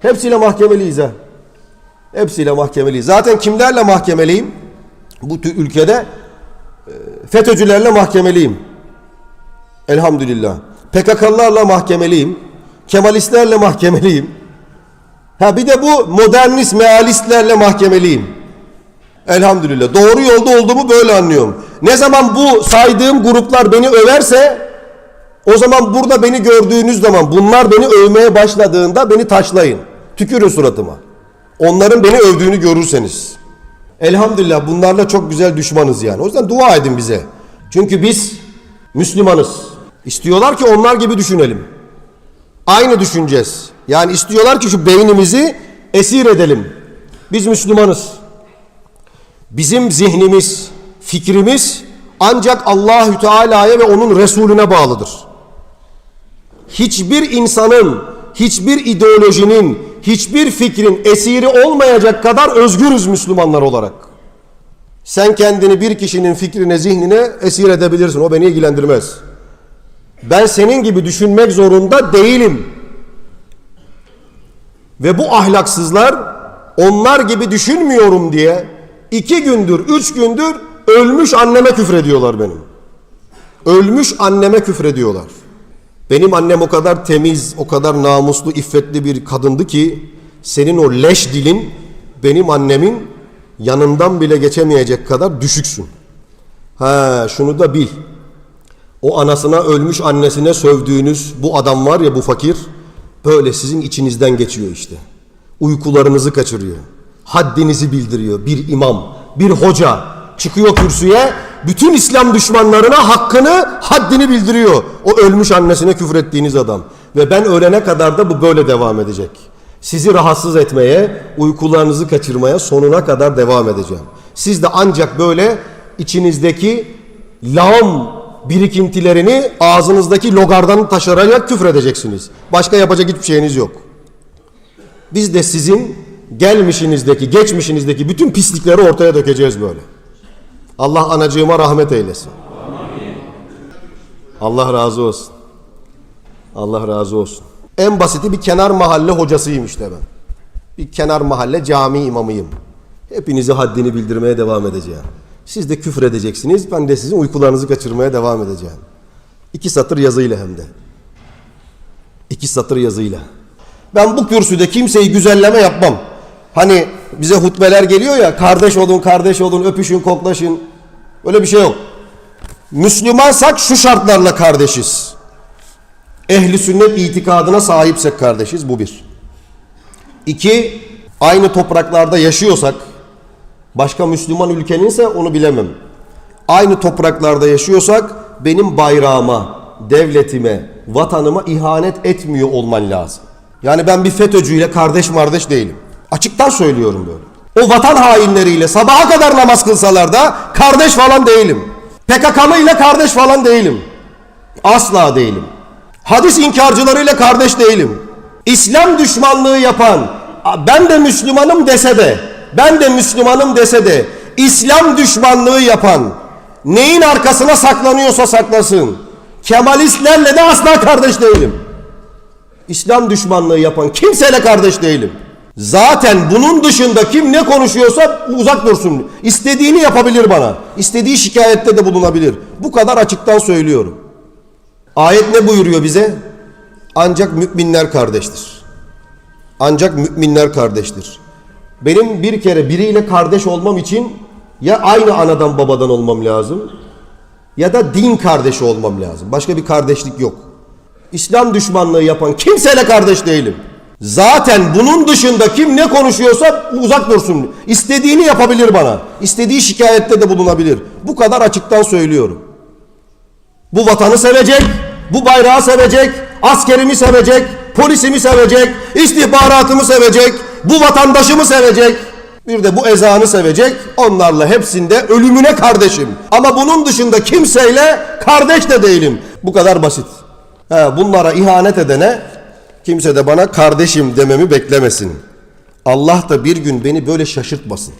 Hepsiyle mahkemeliyiz ha. Hepsiyle mahkemeliyiz. Zaten kimlerle mahkemeliyim? Bu ülkede e, FETÖ'cülerle mahkemeliyim. Elhamdülillah. PKK'lılarla mahkemeliyim. Kemalistlerle mahkemeliyim. Ha bir de bu modernist mealistlerle mahkemeliyim. Elhamdülillah. Doğru yolda olduğumu böyle anlıyorum. Ne zaman bu saydığım gruplar beni överse o zaman burada beni gördüğünüz zaman bunlar beni övmeye başladığında beni taşlayın. Tükürün suratıma. Onların beni övdüğünü görürseniz. Elhamdülillah bunlarla çok güzel düşmanız yani. O yüzden dua edin bize. Çünkü biz Müslümanız. İstiyorlar ki onlar gibi düşünelim. Aynı düşüneceğiz. Yani istiyorlar ki şu beynimizi esir edelim. Biz Müslümanız. Bizim zihnimiz, fikrimiz ancak Allahü Teala'ya ve onun Resulüne bağlıdır. Hiçbir insanın, hiçbir ideolojinin, hiçbir fikrin esiri olmayacak kadar özgürüz Müslümanlar olarak. Sen kendini bir kişinin fikrine, zihnine esir edebilirsin. O beni ilgilendirmez. Ben senin gibi düşünmek zorunda değilim. Ve bu ahlaksızlar onlar gibi düşünmüyorum diye iki gündür, üç gündür ölmüş anneme küfrediyorlar benim. Ölmüş anneme küfrediyorlar. Benim annem o kadar temiz, o kadar namuslu, iffetli bir kadındı ki senin o leş dilin benim annemin yanından bile geçemeyecek kadar düşüksün. Ha şunu da bil. O anasına ölmüş annesine sövdüğünüz bu adam var ya bu fakir böyle sizin içinizden geçiyor işte. Uykularınızı kaçırıyor. Haddinizi bildiriyor bir imam, bir hoca çıkıyor kürsüye bütün İslam düşmanlarına hakkını, haddini bildiriyor. O ölmüş annesine küfür ettiğiniz adam. Ve ben ölene kadar da bu böyle devam edecek. Sizi rahatsız etmeye, uykularınızı kaçırmaya sonuna kadar devam edeceğim. Siz de ancak böyle içinizdeki lağım birikintilerini ağzınızdaki logardan taşırarak küfredeceksiniz. Başka yapacak hiçbir şeyiniz yok. Biz de sizin gelmişinizdeki, geçmişinizdeki bütün pislikleri ortaya dökeceğiz böyle. Allah anacığıma rahmet eylesin. Allah razı olsun. Allah razı olsun. En basiti bir kenar mahalle hocasıyım işte ben. Bir kenar mahalle cami imamıyım. Hepinize haddini bildirmeye devam edeceğim. Siz de küfür edeceksiniz. Ben de sizin uykularınızı kaçırmaya devam edeceğim. İki satır yazıyla hem de. İki satır yazıyla. Ben bu kürsüde kimseyi güzelleme yapmam. Hani bize hutbeler geliyor ya kardeş olun kardeş olun öpüşün koklaşın. Öyle bir şey yok. Müslümansak şu şartlarla kardeşiz. Ehli sünnet itikadına sahipsek kardeşiz bu bir. İki, aynı topraklarda yaşıyorsak, başka Müslüman ülkeninse onu bilemem. Aynı topraklarda yaşıyorsak benim bayrağıma, devletime, vatanıma ihanet etmiyor olman lazım. Yani ben bir FETÖ'cüyle kardeş mardeş değilim. Açıktan söylüyorum böyle. O vatan hainleriyle sabaha kadar namaz kılsalar da kardeş falan değilim. PKK'lı ile kardeş falan değilim. Asla değilim. Hadis inkarcılarıyla kardeş değilim. İslam düşmanlığı yapan, ben de Müslümanım dese de, ben de Müslümanım dese de, İslam düşmanlığı yapan, neyin arkasına saklanıyorsa saklasın. Kemalistlerle de asla kardeş değilim. İslam düşmanlığı yapan kimseyle kardeş değilim. Zaten bunun dışında kim ne konuşuyorsa uzak dursun. İstediğini yapabilir bana. İstediği şikayette de bulunabilir. Bu kadar açıktan söylüyorum. Ayet ne buyuruyor bize? Ancak müminler kardeştir. Ancak müminler kardeştir. Benim bir kere biriyle kardeş olmam için ya aynı anadan babadan olmam lazım ya da din kardeşi olmam lazım. Başka bir kardeşlik yok. İslam düşmanlığı yapan kimseyle kardeş değilim. Zaten bunun dışında kim ne konuşuyorsa uzak dursun. İstediğini yapabilir bana. İstediği şikayette de bulunabilir. Bu kadar açıktan söylüyorum. Bu vatanı sevecek, bu bayrağı sevecek, askerimi sevecek, polisimi sevecek, istihbaratımı sevecek, bu vatandaşımı sevecek. Bir de bu ezanı sevecek. Onlarla hepsinde ölümüne kardeşim. Ama bunun dışında kimseyle kardeş de değilim. Bu kadar basit. He, bunlara ihanet edene kimse de bana kardeşim dememi beklemesin. Allah da bir gün beni böyle şaşırtmasın.